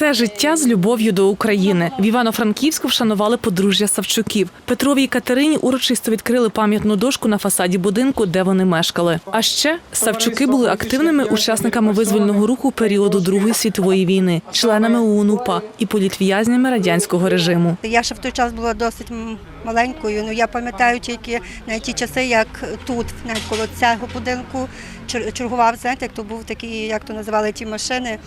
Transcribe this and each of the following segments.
Все життя з любов'ю до України. В Івано-Франківську вшанували подружжя Савчуків. Петрові і Катерині урочисто відкрили пам'ятну дошку на фасаді будинку, де вони мешкали. А ще Савчуки були активними учасниками визвольного руху періоду Другої світової війни, членами ОУН-УПА і політв'язнями радянського режиму. Я ще в той час була досить маленькою. Ну я пам'ятаю тільки навіть ті часи, як тут, навіть коло цього будинку, чер- чергував, знаєте, як то був такий, як то називали ті машини.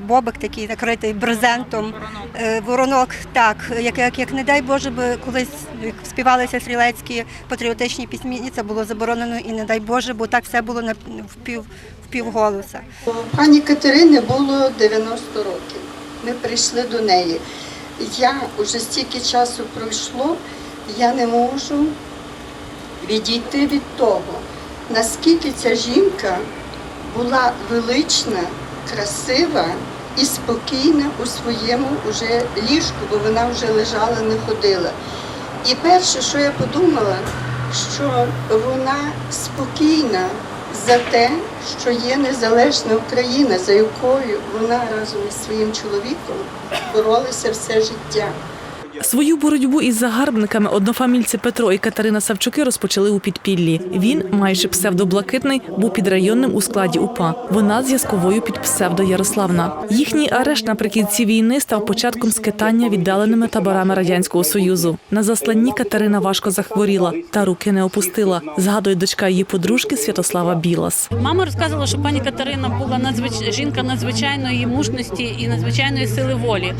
Бобик такий накритий брезентом, Е, воронок, так, як, як, як не дай Боже, би колись як співалися стрілецькі патріотичні пісні, це було заборонено і не дай Боже, бо так все було на в пів, в півголоса. Пані Катерини було 90 років. Ми прийшли до неї. Я вже стільки часу пройшло, я не можу відійти від того, наскільки ця жінка була велична, красива і спокійна у своєму уже ліжку, бо вона вже лежала, не ходила. І перше, що я подумала, що вона спокійна за те, що є незалежна Україна, за якою вона разом із своїм чоловіком боролася все життя. Свою боротьбу із загарбниками однофамільці Петро і Катерина Савчуки розпочали у підпіллі. Він, маючи псевдоблакитний, був підрайонним у складі УПА. Вона зв'язковою під псевдо Ярославна. Їхній арешт наприкінці війни став початком скитання віддаленими таборами радянського союзу. На засланні Катерина важко захворіла та руки не опустила. Згадує дочка її подружки Святослава Білас. Мама розказувала, що пані Катерина була надзвич... жінка надзвичайної мужності і надзвичайної сили волі.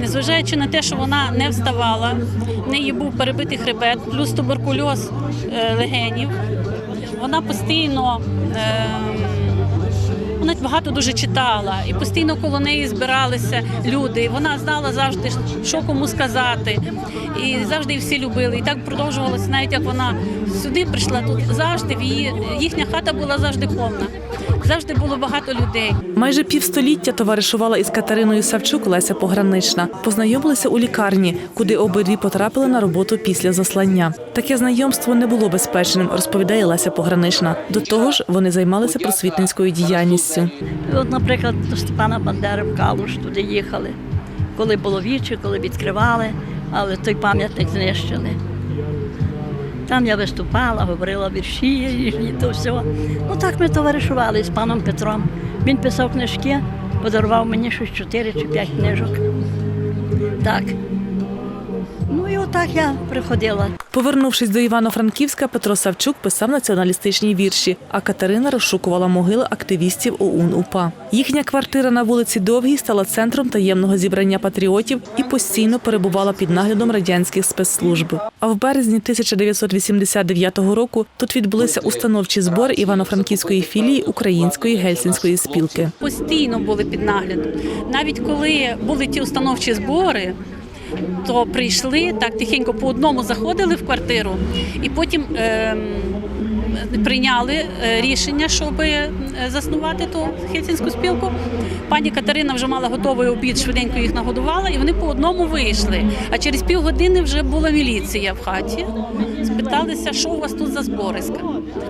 Незважаючи на те, що вона не вставала, в неї був перебитий хребет, плюс туберкульоз е, легенів. Вона постійно. Е... Вона багато дуже читала, і постійно коло неї збиралися люди. Вона знала завжди, що кому сказати. І завжди всі любили. І так продовжувалося, навіть як вона сюди прийшла, тут завжди в її їхня хата була завжди повна. Завжди було багато людей. Майже півстоліття товаришувала із Катериною Савчук Леся Погранична. Познайомилися у лікарні, куди обидві потрапили на роботу після заслання. Таке знайомство не було безпечним, розповідає Леся Погранична. До того ж, вони займалися просвітницькою діяльністю. От, наприклад, до Степана Бандери в Калуш туди їхали, коли було вічі, коли відкривали, але той пам'ятник знищили. Там я виступала, говорила вірші і то все. Ну так ми товаришували з паном Петром. Він писав книжки, подарував мені щось 4 чи 5 книжок. Так. Ну і отак я приходила. Повернувшись до Івано-Франківська, Петро Савчук писав націоналістичні вірші, а Катерина розшукувала могили активістів ОУН УПА. Їхня квартира на вулиці Довгій стала центром таємного зібрання патріотів і постійно перебувала під наглядом радянських спецслужб. А в березні 1989 року тут відбулися установчі збори Івано-Франківської філії Української гельсінської спілки. Постійно були під наглядом. Навіть коли були ті установчі збори. То прийшли так тихенько по одному заходили в квартиру і потім ем, прийняли е, рішення, щоб е, заснувати ту хельсінську спілку. Пані Катерина вже мала готовий обід, швиденько їх нагодувала, і вони по одному вийшли. А через півгодини вже була міліція в хаті. Спиталися, що у вас тут за збориська.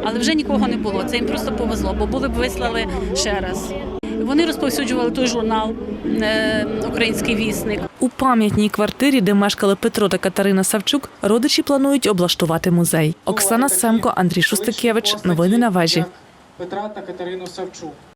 Але вже нікого не було. Це їм просто повезло, бо були б вислали ще раз. Вони розповсюджували той журнал е, Український вісник. У пам'ятній квартирі, де мешкали Петро та Катерина Савчук, родичі планують облаштувати музей. Оксана Семко, Андрій Шустикевич. Новини на вежі. Петра та Катерину Савчук.